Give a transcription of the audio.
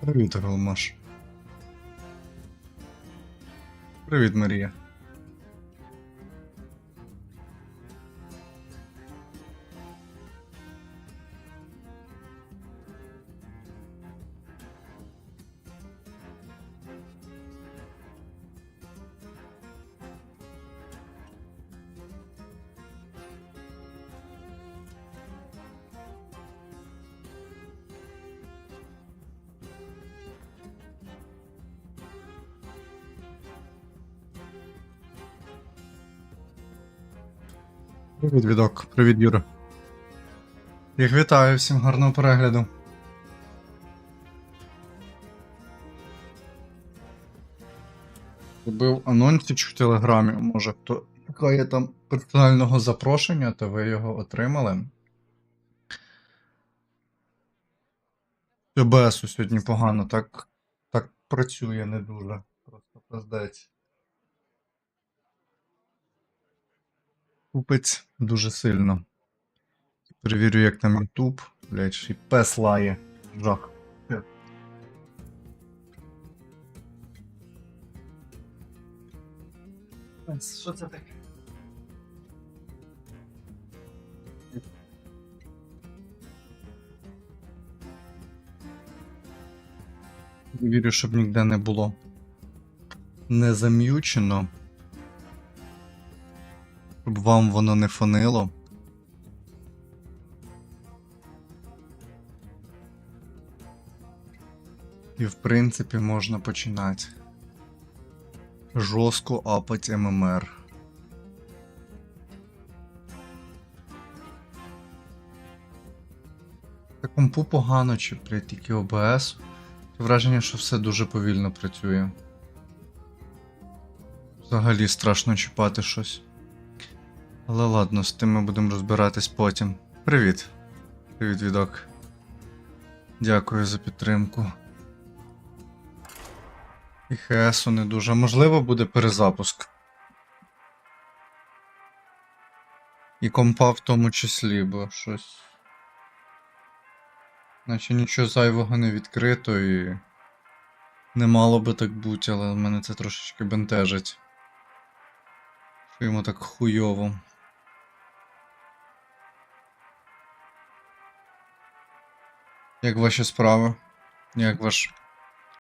Привіт, Голмаш. Привіт, Марія. Привіт, відок. Привіт, Юра. Їх вітаю, всім гарного перегляду. Зробив анонсіч в Телеграмі, може хто шукає там персонального запрошення, то ви його отримали. ОБСу сьогодні погано, так, так працює не дуже. Просто пиздець. Купить дуже сильно. Перевірю, як там YouTube. Блять, й пес лає. Жах. Що це таке? Вірю, щоб ніде не було не зам'ючено. Щоб вам воно не фонило. І в принципі можна починати. Жорстко апать ММР. Та компу погано чи при тільки ОБС. Враження, що все дуже повільно працює. Взагалі страшно чіпати щось. Але ладно, з тим ми будемо розбиратись потім. Привіт. Привіт, відок. Дякую за підтримку. І ХСу не дуже. Можливо, буде перезапуск. І компа в тому числі, бо щось. Наче нічого зайвого не відкрито і. Не мало би так бути, але мене це трошечки бентежить. Що йому так хуйово. Як ваші справи? Як ваш